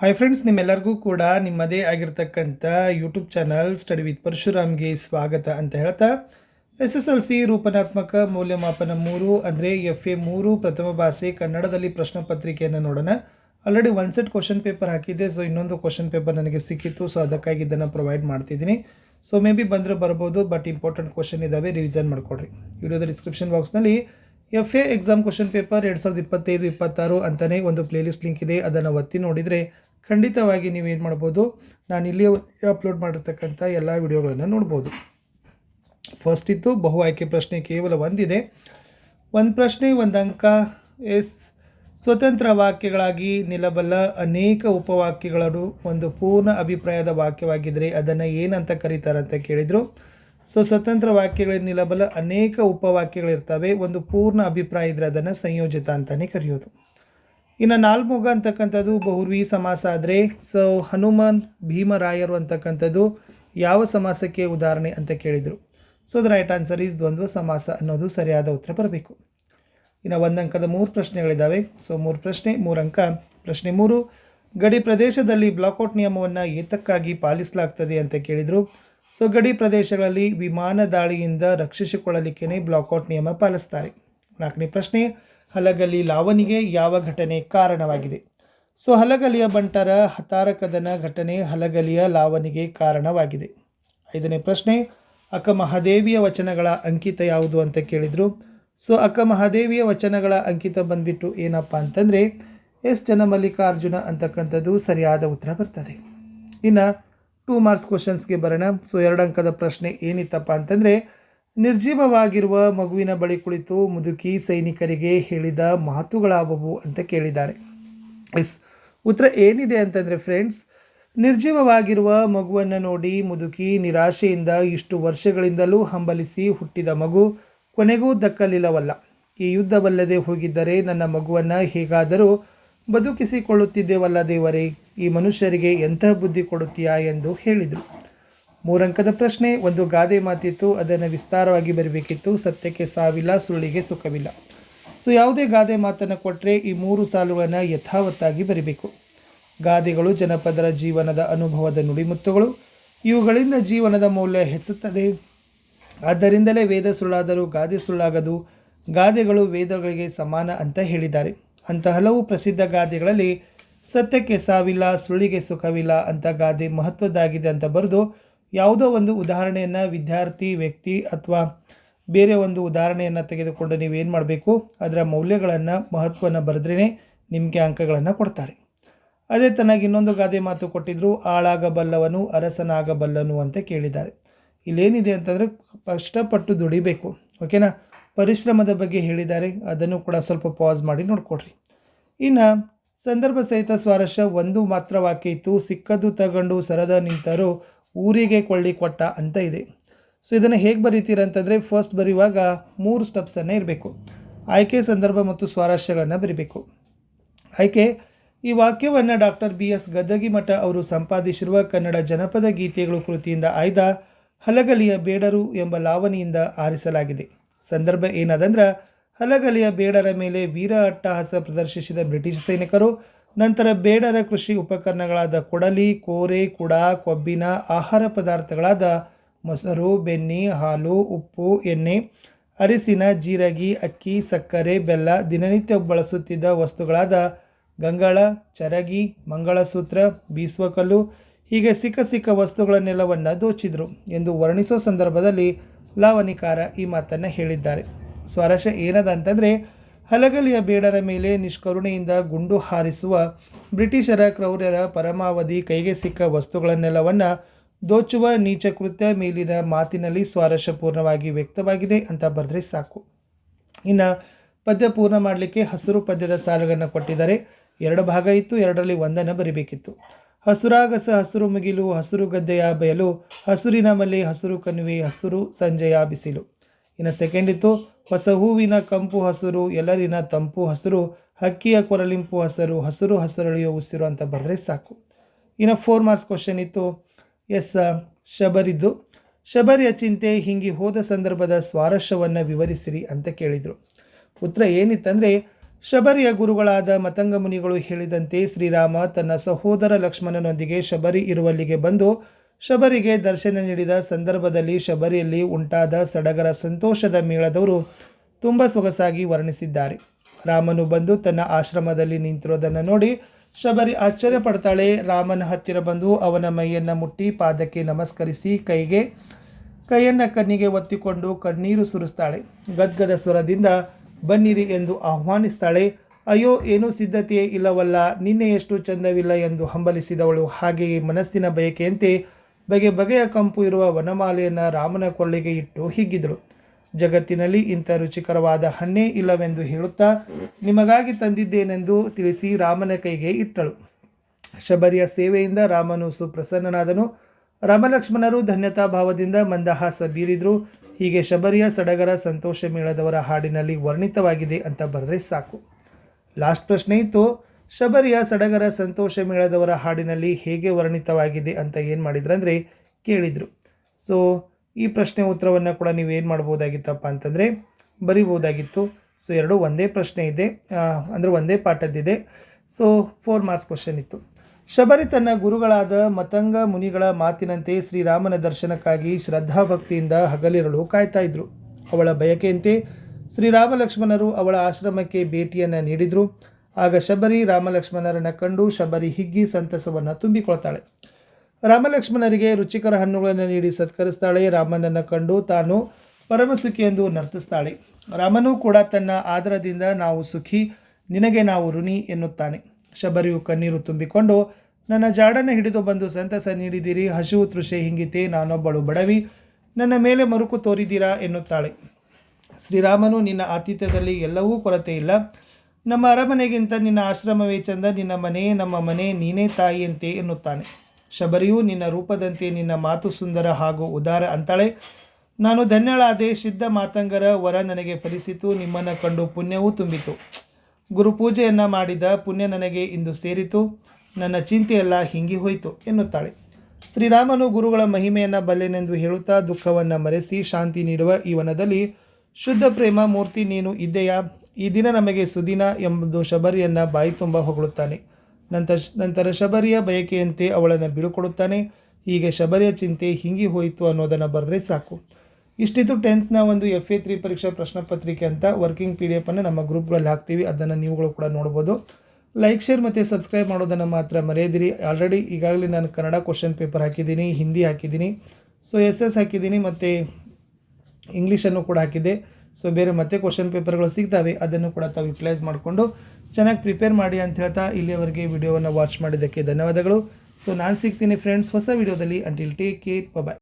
Hi friends ನಿಮ್ಮೆಲ್ಲರಿಗೂ ಕೂಡ ನಿಮ್ಮದೇ ಆಗಿರ್ತಕ್ಕಂಥ ಯೂಟ್ಯೂಬ್ ಚಾನಲ್ ಸ್ಟಡಿ ವಿತ್ ಪರಶುರಾಮ್ಗೆ ಸ್ವಾಗತ ಅಂತ ಹೇಳ್ತಾ. ಎಸ್ ಎಸ್ ಎಲ್ ಸಿ ರೂಪನಾತ್ಮಕ ಮೌಲ್ಯಮಾಪನ ಮೂರು ಅಂದರೆ ಎಫ್ ಎ ಮೂರು ಪ್ರಥಮ ಭಾಷೆ ಕನ್ನಡದಲ್ಲಿ ಪ್ರಶ್ನೆ ಪತ್ರಿಕೆಯನ್ನು ನೋಡೋಣ. Already one set question paper ಹಾಕಿದ್ದೆ ಸೊ ಇನ್ನೊಂದು ಕ್ವಶನ್ ಪೇಪರ್ ನನಗೆ ಸಿಕ್ಕಿತ್ತು ಸೊ ಅದಕ್ಕಾಗಿ ಇದನ್ನು ಪ್ರೊವೈಡ್ ಮಾಡ್ತಿದ್ದೀನಿ. ಸೊ ಮೇ ಬಿ ಬಂದರೆ ಬರ್ಬೋದು ಬಟ್ ಇಂಪಾರ್ಟೆಂಟ್ ಕ್ವಶನ್ ಇದ್ದಾವೆ ರಿವಿಷನ್ ಮಾಡ್ಕೊಡ್ರಿ. ವಿಡಿಯೋದ ಡಿಸ್ಕ್ರಿಪ್ಷನ್ ಬಾಕ್ಸ್ನಲ್ಲಿ F A exam question paper ಎರಡು ಸಾವಿರದ ಇಪ್ಪತ್ತೈದು, ಇಪ್ಪತ್ತಾರು ಅಂತಲೇ ಒಂದು ಪ್ಲೇಲಿಸ್ಟ್ ಲಿಂಕ್ ಇದೆ, ಅದನ್ನು ಒತ್ತಿ ನೋಡಿದರೆ ಖಂಡಿತವಾಗಿ ನೀವೇನು ಮಾಡ್ಬೋದು, ನಾನು ಇಲ್ಲಿ ಅಪ್ಲೋಡ್ ಮಾಡಿರ್ತಕ್ಕಂಥ ಎಲ್ಲ ವಿಡಿಯೋಗಳನ್ನು ನೋಡ್ಬೋದು. ಫಸ್ಟ್ ಇತ್ತು, ಬಹು ಆಯ್ಕೆ ಪ್ರಶ್ನೆ ಕೇವಲ ಒಂದಿದೆ. ಒಂದು ಪ್ರಶ್ನೆ, ಒಂದು ಅಂಕ. ಎಸ್. ಸ್ವತಂತ್ರ ವಾಕ್ಯಗಳಾಗಿ ನಿಲ್ಲಬಲ್ಲ ಅನೇಕ ಉಪವಾಕ್ಯಗಳು ಒಂದು ಪೂರ್ಣ ಅಭಿಪ್ರಾಯದ ವಾಕ್ಯವಾಗಿದ್ದರೆ ಅದನ್ನು ಏನಂತ ಕರೀತಾರೆ ಅಂತ ಕೇಳಿದರು. ಸೊ ಸ್ವತಂತ್ರ ವಾಕ್ಯಗಳಿಗೆ ನಿಲ್ಲಬಲ್ಲ ಅನೇಕ ಉಪವಾಕ್ಯಗಳಿರ್ತವೆ. ಒಂದು ಪೂರ್ಣ ಅಭಿಪ್ರಾಯ ಇದ್ದರೆ ಅದನ್ನು ಸಂಯೋಜಿತ ಅಂತಲೇ ಕರೆಯೋದು. ಇನ್ನು ನಾಲ್ಮೊಗ ಅಂತಕ್ಕಂಥದ್ದು ಬಹುರ್ವಿ ಸಮಾಸ ಆದರೆ ಸೊ ಹನುಮಾನ್ ಭೀಮರಾಯರು ಅಂತಕ್ಕಂಥದ್ದು ಯಾವ ಸಮಾಸಕ್ಕೆ ಉದಾಹರಣೆ ಅಂತ ಕೇಳಿದರು. So the right answer is ದ್ವಂದ್ವ ಸಮಾಸ ಅನ್ನೋದು ಸರಿಯಾದ ಉತ್ತರ ಬರಬೇಕು. ಇನ್ನು ಒಂದು ಅಂಕದ ಮೂರು ಪ್ರಶ್ನೆಗಳಿದ್ದಾವೆ ಸೊ ಮೂರು ಪ್ರಶ್ನೆ, ಮೂರು ಅಂಕ. ಪ್ರಶ್ನೆ ಮೂರು, ಗಡಿ ಪ್ರದೇಶದಲ್ಲಿ ಬ್ಲಾಕೌಟ್ ನಿಯಮವನ್ನು ಏತಕ್ಕಾಗಿ ಪಾಲಿಸಲಾಗ್ತದೆ ಅಂತ ಕೇಳಿದರು. ಸೊ ಗಡಿ ಪ್ರದೇಶಗಳಲ್ಲಿ ವಿಮಾನ ದಾಳಿಯಿಂದ ರಕ್ಷಿಸಿಕೊಳ್ಳಲಿಕ್ಕೇ ಬ್ಲಾಕೌಟ್ ನಿಯಮ ಪಾಲಿಸ್ತಾರೆ. ನಾಲ್ಕನೇ ಪ್ರಶ್ನೆ ಹಲಗಲಿ ಲಾವನಿಗೆ ಯಾವ ಘಟನೆ ಕಾರಣವಾಗಿದೆ? ಸೊ, ಹಲಗಲಿಯ ಬಂಟರ ಹತಾರಕದನ ಘಟನೆ ಹಲಗಲಿಯ ಲಾವನಿಗೆ ಕಾರಣವಾಗಿದೆ. ಐದನೇ ಪ್ರಶ್ನೆ ಅಕ ಮಹಾದೇವಿಯ ವಚನಗಳ ಅಂಕಿತ ಯಾವುದು ಅಂತ ಕೇಳಿದರು. ಸೊ ಅಕ ಮಹಾದೇವಿಯ ವಚನಗಳ ಅಂಕಿತ ಬಂದ್ಬಿಟ್ಟು ಏನಪ್ಪ ಅಂತಂದರೆ, ಎಸ್ ಜನ ಮಲ್ಲಿಕಾರ್ಜುನ ಅಂತಕ್ಕಂಥದ್ದು ಸರಿಯಾದ ಉತ್ತರ ಬರ್ತದೆ. ಇನ್ನು ಟೂ ಮಾರ್ಕ್ಸ್ ಕ್ವಶನ್ಸ್ಗೆ ಬರೋಣ. ಸೊ, ಎರಡು ಅಂಕದ ಪ್ರಶ್ನೆ ಏನಿತ್ತಪ್ಪ ಅಂತಂದರೆ ನಿರ್ಜೀವವಾಗಿರುವ ಮಗುವಿನ ಬಳಿ ಕುಳಿತು ಮುದುಕಿ ಸೈನಿಕರಿಗೆ ಹೇಳಿದ ಮಾತುಗಳಾವವು ಅಂತ ಕೇಳಿದ್ದಾರೆ. ಎಸ್, ಉತ್ತರ ಏನಿದೆ ಅಂತಂದರೆ ಫ್ರೆಂಡ್ಸ್ ನಿರ್ಜೀವವಾಗಿರುವ ಮಗುವನ್ನು ನೋಡಿ ಮುದುಕಿ ನಿರಾಶೆಯಿಂದ ಇಷ್ಟು ವರ್ಷಗಳಿಂದಲೂ ಹಂಬಲಿಸಿ ಹುಟ್ಟಿದ ಮಗು ಕೊನೆಗೂ ದಕ್ಕಲಿಲ್ಲವಲ್ಲ. ಈ ಯುದ್ಧವಲ್ಲದೆ ಹೋಗಿದ್ದರೆ ನನ್ನ ಮಗುವನ್ನು ಹೇಗಾದರೂ ಬದುಕಿಸಿಕೊಳ್ಳುತ್ತಿದ್ದೇವಲ್ಲ ದೇವರೇ, ಈ ಮನುಷ್ಯರಿಗೆ ಎಂತಹ ಬುದ್ಧಿ ಕೊಡುತ್ತೀಯಾ ಎಂದು ಹೇಳಿದರು. ಮೂರಂಕದ ಪ್ರಶ್ನೆ, ಒಂದು ಗಾದೆ ಮಾತಿತ್ತು, ಅದನ್ನು ವಿಸ್ತಾರವಾಗಿ ಬರಬೇಕಿತ್ತು. ಸತ್ಯಕ್ಕೆ ಸಾವಿಲ್ಲ ಸುಳ್ಳಿಗೆ ಸುಖವಿಲ್ಲ. ಸೊ, ಯಾವುದೇ ಗಾದೆ ಮಾತನ್ನು ಕೊಟ್ಟರೆ ಈ ಮೂರು ಸಾಲುಗಳನ್ನು ಯಥಾವತ್ತಾಗಿ ಬರೀಬೇಕು. ಗಾದೆಗಳು ಜನಪದರ ಜೀವನದ ಅನುಭವದ ನುಡಿಮುತ್ತುಗಳು. ಇವುಗಳಿಂದ ಜೀವನದ ಮೌಲ್ಯ ಹೆಚ್ಚುತ್ತದೆ. ಆದ್ದರಿಂದಲೇ ವೇದ ಸುಳ್ಳಾದರೂ ಗಾದೆ ಸುಳ್ಳಾಗದು. ಗಾದೆಗಳು ವೇದಗಳಿಗೆ ಸಮಾನ ಅಂತ ಹೇಳಿದ್ದಾರೆ. ಅಂತ ಹಲವು ಪ್ರಸಿದ್ಧ ಗಾದೆಗಳಲ್ಲಿ ಸತ್ಯಕ್ಕೆ ಸಾವಿಲ್ಲ ಸುಳ್ಳಿಗೆ ಸುಖವಿಲ್ಲ ಅಂತ ಗಾದೆ ಮಹತ್ವದ್ದಾಗಿದೆ ಅಂತ ಬರೆದು ಯಾವುದೋ ಒಂದು ಉದಾಹರಣೆಯನ್ನು ವಿದ್ಯಾರ್ಥಿ, ವ್ಯಕ್ತಿ ಅಥವಾ ಬೇರೆ ಒಂದು ಉದಾಹರಣೆಯನ್ನು ತೆಗೆದುಕೊಂಡು ನೀವೇನು ಮಾಡಬೇಕು? ಅದರ ಮೌಲ್ಯಗಳನ್ನು ಮಹತ್ವವನ್ನು ಬರೆದ್ರೇ ನಿಮಗೆ ಅಂಕಗಳನ್ನು ಕೊಡ್ತಾರೆ. ಅದೇ ತನಗೆ ಇನ್ನೊಂದು ಗಾದೆ ಮಾತು ಕೊಟ್ಟಿದ್ರು, ಆಳಾಗಬಲ್ಲವನು ಅರಸನಾಗಬಲ್ಲನು ಅಂತ ಕೇಳಿದ್ದಾರೆ. ಇಲ್ಲೇನಿದೆ ಅಂತಂದರೆ ಕಷ್ಟಪಟ್ಟು ದುಡಿಬೇಕು, ಓಕೆನಾ? ಪರಿಶ್ರಮದ ಬಗ್ಗೆ ಹೇಳಿದ್ದಾರೆ, ಅದನ್ನು ಕೂಡ ಸ್ವಲ್ಪ ಪಾಸ್ ಮಾಡಿ ನೋಡಿಕೊಡ್ರಿ. ಇನ್ನು ಸಂದರ್ಭ ಸಹಿತ ಸ್ವಾರಸ್ಯ, ಒಂದು ಮಾತ್ರ ವಾಕ್ಯ ಇತ್ತು ಸಿಕ್ಕದ್ದು ತಗೊಂಡು ಸರದ ನಿಂತರು ಊರಿಗೆ ಕೊಳ್ಳಿ ಕೊಟ್ಟ ಅಂತ ಇದೆ. ಸೊ ಇದನ್ನು ಹೇಗೆ ಬರೀತೀರ ಅಂತಂದರೆ ಫಸ್ಟ್ ಬರೆಯುವಾಗ ಮೂರು ಸ್ಟೆಪ್ಸನ್ನು ಇರಬೇಕು. ಆಯ್ಕೆ ಸಂದರ್ಭ ಮತ್ತು ಸ್ವಾರಸ್ಯಗಳನ್ನು ಬರೀಬೇಕು. ಆಯ್ಕೆ, ಈ ವಾಕ್ಯವನ್ನು ಡಾಕ್ಟರ್ ಬಿ ಎಸ್ ಗದ್ದಗಿಮಠ ಅವರು ಸಂಪಾದಿಸಿರುವ ಕನ್ನಡ ಜನಪದ ಗೀತೆಗಳು ಕೃತಿಯಿಂದ ಆಯ್ದ ಹಲಗಲಿಯ ಬೇಡರು ಎಂಬ ಲಾವಣಿಯಿಂದ ಆರಿಸಲಾಗಿದೆ. ಸಂದರ್ಭ ಏನದಂದ್ರೆ, ಹಲಗಲಿಯ ಬೇಡರ ಮೇಲೆ ವೀರ ಅಟ್ಟಹಾಸ ಪ್ರದರ್ಶಿಸಿದ ಬ್ರಿಟಿಷ್ ಸೈನಿಕರು ನಂತರ ಬೇಡರ ಕೃಷಿ ಉಪಕರಣಗಳಾದ ಕೊಡಲಿ, ಕೋರೆ, ಕುಡ, ಕೊಬ್ಬಿನ, ಆಹಾರ ಪದಾರ್ಥಗಳಾದ ಮೊಸರು, ಬೆಣ್ಣೆ, ಹಾಲು, ಉಪ್ಪು, ಎಣ್ಣೆ, ಅರಿಸಿನ, ಜೀರಗಿ, ಅಕ್ಕಿ, ಸಕ್ಕರೆ, ಬೆಲ್ಲ, ದಿನನಿತ್ಯ ಬಳಸುತ್ತಿದ್ದ ವಸ್ತುಗಳಾದ ಗಂಗಳ, ಚರಗಿ, ಮಂಗಳಸೂತ್ರ ಬೀಸುವಕಲ್ಲು ಹೀಗೆ ಸಿಕ್ಕ ಸಿಕ್ಕ ವಸ್ತುಗಳನ್ನೆಲ್ಲವನ್ನು ದೋಚಿದರು ಎಂದು ವರ್ಣಿಸೋ ಸಂದರ್ಭದಲ್ಲಿ ಲಾವಣಿಕಾರ ಈ ಮಾತನ್ನು ಹೇಳಿದ್ದಾರೆ. ಸ್ವರಶ ಏನದ ಅಂತಂದರೆ ಹಲಗಲಿಯ ಬೇಡರ ಮೇಲೆ ನಿಷ್ಕರುಣೆಯಿಂದ ಗುಂಡು ಹಾರಿಸುವ ಬ್ರಿಟಿಷರ ಕ್ರೌರ್ಯರ ಪರಮಾವಧಿ ಕೈಗೆ ಸಿಕ್ಕ ವಸ್ತುಗಳನ್ನೆಲ್ಲವನ್ನು ದೋಚುವ ನೀಚ ಕೃತ್ಯ ಮೇಲಿನ ಮಾತಿನಲ್ಲಿ ಸ್ವಾರಸ್ಯಪೂರ್ಣವಾಗಿ ವ್ಯಕ್ತವಾಗಿದೆ ಅಂತ ಬರೆದ್ರೆ ಸಾಕು. ಇನ್ನು ಪದ್ಯ ಪೂರ್ಣ ಮಾಡಲಿಕ್ಕೆ ಹಸಿರು ಪದ್ಯದ ಸಾಲುಗಳನ್ನು ಕೊಟ್ಟಿದ್ದಾರೆ. ಎರಡು ಭಾಗ ಇತ್ತು, ಎರಡರಲ್ಲಿ ಒಂದನ್ನು ಬರಿಬೇಕಿತ್ತು. ಹಸುರಾಗಸ, ಹಸಿರು ಮುಗಿಲು, ಹಸಿರು ಗದ್ದೆಯ ಬಯಲು, ಹಸುರಿನ ಮಲೆ, ಹಸಿರು ಕನುವೆ ಹಸಿರು ಸಂಜೆಯ ಬಿಸಿಲು. ಇನ್ನು ಸೆಕೆಂಡ್ ಇತ್ತು ಹೊಸ ಹೂವಿನ ಕಂಪು ಹಸಿರು, ಎಲ್ಲರಿನ ತಂಪು ಹಸಿರು, ಹಕ್ಕಿಯ ಕೊರಲಿಂಪು ಹಸರು, ಹಸಿರು ಹಸರಳಿಯೋ ಉಸಿರು ಅಂತ ಬರೆದ್ರೆ ಸಾಕು. ಇನ್ನು ಫೋರ್ ಮಾರ್ಕ್ಸ್ ಕ್ವಶನ್ ಇತ್ತು. ಎಸ್ ಶಬರಿದ್ದು. ಶಬರಿಯ ಚಿಂತೆ, ಹಿಂಗಿ ಹೋದ ಸಂದರ್ಭದ ಸ್ವಾರಸ್ಯವನ್ನು ವಿವರಿಸಿರಿ ಅಂತ ಕೇಳಿದರು. ಉತ್ತರ ಏನಿತ್ತಂದರೆ, ಶಬರಿಯ ಗುರುಗಳಾದ ಮತಂಗ ಮುನಿಗಳು ಹೇಳಿದಂತೆ ಶ್ರೀರಾಮ ತನ್ನ ಸಹೋದರ ಲಕ್ಷ್ಮಣನೊಂದಿಗೆ ಶಬರಿ ಇರುವಲ್ಲಿಗೆ ಬಂದು ಶಬರಿಗೆ ದರ್ಶನ ನೀಡಿದ ಸಂದರ್ಭದಲ್ಲಿ ಶಬರಿಯಲ್ಲಿ ಉಂಟಾದ ಸಡಗರ ಸಂತೋಷದ ಮೇಳದವರು ತುಂಬ ಸೊಗಸಾಗಿ ವರ್ಣಿಸಿದ್ದಾರೆ. ರಾಮನು ಬಂದು ತನ್ನ ಆಶ್ರಮದಲ್ಲಿ ನಿಂತಿರೋದನ್ನು ನೋಡಿ ಶಬರಿ ಆಶ್ಚರ್ಯ ಪಡ್ತಾಳೆ. ರಾಮನ ಹತ್ತಿರ ಬಂದು ಅವನ ಮೈಯನ್ನು ಮುಟ್ಟಿ ಪಾದಕ್ಕೆ ನಮಸ್ಕರಿಸಿ ಕೈಗೆ, ಕೈಯನ್ನು ಕಣ್ಣಿಗೆ ಒತ್ತಿಕೊಂಡು ಕಣ್ಣೀರು ಸುರಿಸ್ತಾಳೆ. ಗದ್ಗದ ಸ್ವರದಿಂದ, ಬನ್ನಿರಿ ಎಂದು ಆಹ್ವಾನಿಸ್ತಾಳೆ. ಅಯ್ಯೋ, ಏನೂ ಸಿದ್ಧತೆಯೇ ಇಲ್ಲವಲ್ಲ, ನಿನ್ನೆ ಎಷ್ಟು ಚಂದವಿಲ್ಲ ಎಂದು ಹಂಬಲಿಸಿದವಳು. ಹಾಗೆಯೇ ಮನಸ್ಸಿನ ಬಯಕೆಯಂತೆ ಬಗೆ ಬಗೆಯ ಕಂಪು ಇರುವ ವನಮಾಲೆಯನ್ನು ರಾಮನ ಕೊಳ್ಳೆಗೆ ಇಟ್ಟು ಹಿಗ್ಗಿದಳು. ಜಗತ್ತಿನಲ್ಲಿ ಇಂಥ ರುಚಿಕರವಾದ ಹಣ್ಣೇ ಇಲ್ಲವೆಂದು ಹೇಳುತ್ತಾ ನಿಮಗಾಗಿ ತಂದಿದ್ದೇನೆಂದು ತಿಳಿಸಿ ರಾಮನ ಕೈಗೆ ಇಟ್ಟಳು. ಶಬರಿಯ ಸೇವೆಯಿಂದ ರಾಮನು ಸುಪ್ರಸನ್ನನಾದನು. ರಾಮಲಕ್ಷ್ಮಣರು ಧನ್ಯತಾ ಭಾವದಿಂದ ಮಂದಹಾಸ ಬೀರಿದ್ರು. ಹೀಗೆ ಶಬರಿಯ ಸಡಗರ ಸಂತೋಷ ಮೇಳದವರ ಹಾಡಿನಲ್ಲಿ ವರ್ಣಿತವಾಗಿದೆ ಅಂತ ಬರೆದ್ರೆ ಸಾಕು. ಲಾಸ್ಟ್ ಪ್ರಶ್ನೆ ಇತ್ತು ಶಬರಿಯ ಸಡಗರ ಸಂತೋಷ ಮೇಳದವರ ಹಾಡಿನಲ್ಲಿ ಹೇಗೆ ವರ್ಣಿತವಾಗಿದೆ ಅಂತ ಏನು ಮಾಡಿದ್ರು ಅಂದರೆ ಕೇಳಿದರು. ಸೊ ಈ ಪ್ರಶ್ನೆ ಉತ್ತರವನ್ನು ಕೂಡ ನೀವು ಏನು ಮಾಡ್ಬೋದಾಗಿತ್ತಪ್ಪ ಅಂತಂದರೆ ಬರಿಬೋದಾಗಿತ್ತು. ಸೊ ಎರಡು ಒಂದೇ ಪ್ರಶ್ನೆ ಇದೆ. ಅಂದರೆ ಒಂದೇ ಪಾಠದ್ದಿದೆ. ಸೊ ಫೋರ್ ಮಾರ್ಕ್ಸ್ ಕ್ವಶನ್ ಇತ್ತು. ಶಬರಿ ತನ್ನ ಗುರುಗಳಾದ ಮತಂಗ ಮುನಿಗಳ ಮಾತಿನಂತೆ ಶ್ರೀರಾಮನ ದರ್ಶನಕ್ಕಾಗಿ ಶ್ರದ್ಧಾಭಕ್ತಿಯಿಂದ ಹಗಲಿರಲು ಕಾಯ್ತಾ ಇದ್ರು. ಅವಳ ಬಯಕೆಯಂತೆ ಶ್ರೀರಾಮ ಲಕ್ಷ್ಮಣರು ಅವಳ ಆಶ್ರಮಕ್ಕೆ ಭೇಟಿಯನ್ನು ನೀಡಿದರು. ಆಗ ಶಬರಿ ರಾಮಲಕ್ಷ್ಮಣರನ್ನು ಕಂಡು ಶಬರಿ ಹಿಗ್ಗಿ ಸಂತಸವನ್ನು ತುಂಬಿಕೊಳ್ತಾಳೆ. ರಾಮಲಕ್ಷ್ಮಣರಿಗೆ ರುಚಿಕರ ಹಣ್ಣುಗಳನ್ನು ನೀಡಿ ಸತ್ಕರಿಸ್ತಾಳೆ. ರಾಮನನ್ನು ಕಂಡು ತಾನು ಪರಮಸುಖಿ ಎಂದು ನರ್ತಿಸ್ತಾಳೆ. ರಾಮನೂ ಕೂಡ ತನ್ನ ಆದರದಿಂದ ನಾವು ಸುಖಿ, ನಿನಗೆ ನಾವು ಋಣಿ ಎನ್ನುತ್ತಾನೆ. ಶಬರಿಯು ಕಣ್ಣೀರು ತುಂಬಿಕೊಂಡು, ನನ್ನ ಜಾಡನ್ನು ಹಿಡಿದು ಬಂದು ಸಂತಸ ನೀಡಿದಿರಿ ಹಸಿವು ತೃಷೆ ಹಿಂಗಿತೆ, ನಾನೊಬ್ಬಳು ಬಡವಿ, ನನ್ನ ಮೇಲೆ ಮರುಕು ತೋರಿದಿರಾ ಎನ್ನುತ್ತಾಳೆ. ಶ್ರೀರಾಮನು ನಿನ್ನ ಆತಿಥ್ಯದಲ್ಲಿ ಎಲ್ಲವೂ ಕೊರತೆ ಇಲ್ಲ ನಮ್ಮ ಅರಮನೆಗಿಂತ ನಿನ್ನ ಆಶ್ರಮವೇ ಚಂದ, ನಿನ್ನ ಮನೆ, ನಮ್ಮ ಮನೆ ನೀನೇ ತಾಯಿಯಂತೆ ಎನ್ನುತ್ತಾನೆ. ಶಬರಿಯು ನಿನ್ನ ರೂಪದಂತೆ ನಿನ್ನ ಮಾತು ಸುಂದರ ಹಾಗೂ ಉದಾರ ಅಂತಾಳೆ. ನಾನು ಧನ್ಯಳಾದೆ, ಸಿದ್ಧ ಮಾತಂಗರ ವರ ನನಗೆ ಫಲಿಸಿತು, ನಿಮ್ಮನ್ನು ಕಂಡು ಪುಣ್ಯವೂ ತುಂಬಿತು. ಗುರುಪೂಜೆಯನ್ನು ಮಾಡಿದ ಪುಣ್ಯ ನನಗೆ ಇಂದು ಸೇರಿತು. ನನ್ನ ಚಿಂತೆಯೆಲ್ಲ ಹಿಂಗಿ ಹೋಯಿತು ಎನ್ನುತ್ತಾಳೆ. ಶ್ರೀರಾಮನು ಗುರುಗಳ ಮಹಿಮೆಯನ್ನು ಬಲ್ಲೆನೆಂದು ಹೇಳುತ್ತಾ ದುಃಖವನ್ನು ಮರೆಸಿ ಶಾಂತಿ ನೀಡುವ ಈ ವನದಲ್ಲಿ ಶುದ್ಧ ಪ್ರೇಮ ಮೂರ್ತಿ ನೀನು ಇದ್ದೆಯಾ? ಈ ದಿನ ನಮಗೆ ಸುದಿನ ಎಂಬುದು ಶಬರಿಯನ್ನು ಬಾಯಿ ತುಂಬ ಹೊಗಳುತ್ತಾನೆ. ನಂತರ ನಂತರ ಶಬರಿಯ ಬಯಕೆಯಂತೆ ಅವಳನ್ನು ಬೀಳ್ಕೊಡುತ್ತಾನೆ ಹೀಗೆ ಶಬರಿಯ ಚಿಂತೆ ಹಿಂಗಿ ಹೋಯಿತು ಅನ್ನೋದನ್ನು ಬರೆದ್ರೆ ಸಾಕು. ಇಷ್ಟಿದ್ದು ಟೆಂತ್ನ ಒಂದು ಎಫ್ ಎ ತ್ರೀ ಪರೀಕ್ಷಾ ಪ್ರಶ್ನೆ ಪತ್ರಿಕೆ ಅಂತ ವರ್ಕಿಂಗ್ ಪಿ ಡಿ ಎಫನ್ನು ನಮ್ಮ ಗ್ರೂಪ್ಗಳಲ್ಲಿ ಹಾಕ್ತೀವಿ. ಅದನ್ನು ನೀವುಗಳು ಕೂಡ ನೋಡ್ಬೋದು. ಲೈಕ್, ಶೇರ್ ಮತ್ತು ಸಬ್ಸ್ಕ್ರೈಬ್ ಮಾಡೋದನ್ನು ಮಾತ್ರ ಮರೆಯದಿರಿ. ಆಲ್ರೆಡಿ ಈಗಾಗಲೇ ನಾನು ಕನ್ನಡ ಕ್ವಶನ್ ಪೇಪರ್ ಹಾಕಿದ್ದೀನಿ, ಹಿಂದಿ ಹಾಕಿದ್ದೀನಿ. ಸೊ ಎಸ್ ಎಸ್ ಹಾಕಿದ್ದೀನಿ ಮತ್ತು ಇಂಗ್ಲೀಷನ್ನು ಕೂಡ ಹಾಕಿದ್ದೆ. ಸೊ ಬೇರೆ ಮತ್ತೆ ಕ್ವಶನ್ ಪೇಪರ್ಗಳು ಸಿಗ್ತವೆ ಅದನ್ನು ಕೂಡ ತಾವು ಯುಟಿಲೈಸ್ ಮಾಡಿಕೊಂಡು ಚೆನ್ನಾಗಿ ಪ್ರಿಪೇರ್ ಮಾಡಿ ಅಂತ ಹೇಳ್ತಾ ಇಲ್ಲಿಯವರೆಗೆ ವಿಡಿಯೋವನ್ನು ವಾಚ್ ಮಾಡಿದ್ದಕ್ಕೆ ಧನ್ಯವಾದಗಳು. ಸೊ ನಾನು ಸಿಗ್ತೀನಿ ಫ್ರೆಂಡ್ಸ್ ಹೊಸ ವಿಡಿಯೋದಲ್ಲಿ. Until take care bye